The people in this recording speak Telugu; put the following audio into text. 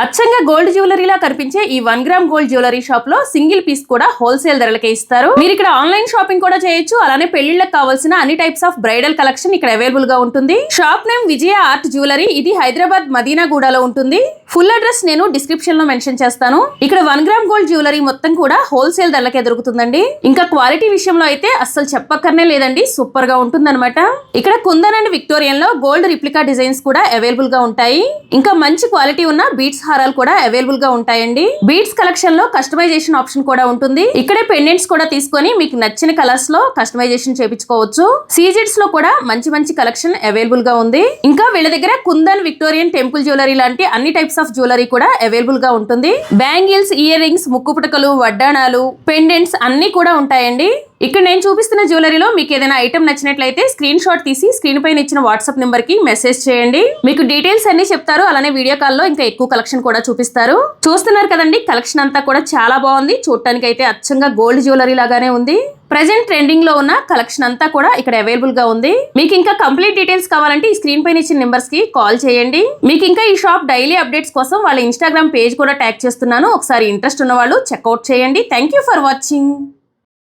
అచ్చంగా గోల్డ్ జ్యువెలరీలా కనిపించే ఈ వన్ గ్రామ్ గోల్డ్ జ్యువెలరీ షాప్లో సింగిల్ పీస్ కూడా హోల్సేల్ ధరలకే ఇస్తారు. మీరు ఇక్కడ ఆన్లైన్ షాపింగ్ కూడా చేయొచ్చు. అలానే పెళ్ళిళ్ళకి కావాల్సిన అన్ని టైప్స్ ఆఫ్ బ్రైడల్ కలెక్షన్ ఇక్కడ అవైలబుల్గా ఉంటుంది. Shop name Vijaya art jewellery. ఇది హైదరాబాద్ మదీనా గూడాలో ఉంటుంది. ఫుల్ అడ్రస్ నేను డిస్క్రిప్షన్లో మెన్షన్ చేస్తాను. ఇక్కడ వన్ గ్రామ్ గోల్డ్ జ్యువెలరీ మొత్తం కూడా హోల్సేల్ ధరలకే దొరుకుతుందండి. ఇంకా క్వాలిటీ విషయంలో అయితే అస్సలు చెప్పక్కర్నే లేదండి. సూపర్గా ఉంటుందన్నమాట. ఇక్కడ కుందన్ అండ్ విక్టోరియన్లో గోల్డ్ రిప్లికా డిజైన్స్ కూడా అవైలబుల్గా ఉంటాయి. ఇంకా మంచి క్వాలిటీ ఉన్న బీట్స్ హారాలు కూడా అవైలబుల్గా ఉంటాయండి. బీట్స్ కలెక్షన్లో కస్టమైజేషన్ ఆప్షన్ కూడా ఉంటుంది. ఇక్కడే పెండెంట్స్ కూడా తీసుకొని మీకు నచ్చిన కలర్స్లో కస్టమైజేషన్ చేపించుకోవచ్చు సీజెట్స్లో కూడా మంచి మంచి కలెక్షన్ అవైలబుల్గా ఉంది. ఇంకా వీళ్ళ దగ్గర కుందన్ విక్టోరియన్ టెంపుల్ జ్యువెలరీ లాంటి అన్ని టైప్స్ ఆఫ్ జ్యువెలరీ కూడా అవైలబుల్గా ఉంటుంది. బ్యాంగిల్స్ ఇయర్ రింగ్స్ ముక్కు పుటకలు వడ్డాణాలు పెండెంట్స్ అన్ని కూడా ఉంటాయండి. ఇక్కడ నేను చూపిస్తున్న జ్యువెలరీలో మీకు ఏదైనా ఐటమ్ నచ్చినట్లయితే స్క్రీన్ షాట్ తీసి స్క్రీన్ పైన ఇచ్చిన వాట్సాప్ నెంబర్కి మెసేజ్ చేయండి. మీకు డీటెయిల్స్ అన్ని చెప్తారు. అలానే వీడియో కాల్లో ఇంకా ఎక్కువ కలెక్షన్ కూడా చూపిస్తారు. చూస్తున్నారు కదండి కలెక్షన్ అంతా కూడా చాలా బాగుంది. చూడటానికి అయితే అచ్చంగా గోల్డ్ జ్యువెలరీ లాగానే ఉంది. ప్రజెంట్ ట్రెండింగ్లో ఉన్న కలెక్షన్ అంతా కూడా ఇక్కడ అవైలబుల్గా ఉంది. మీకు ఇంకా కంప్లీట్ డీటెయిల్స్ కావాలంటే ఈ స్క్రీన్ పైన ఇచ్చిన నెంబర్స్కి కాల్ చేయండి. మీకు ఇంకా ఈ షాప్ డైలీ అప్డేట్స్ కోసం వాళ్ళ ఇన్స్టాగ్రామ్ పేజ్ కూడా ట్యాగ్ చేస్తున్నాను. ఒకసారి ఇంట్రెస్ట్ ఉన్న వాళ్ళు చెక్అవుట్ చేయండి. Thank you for watching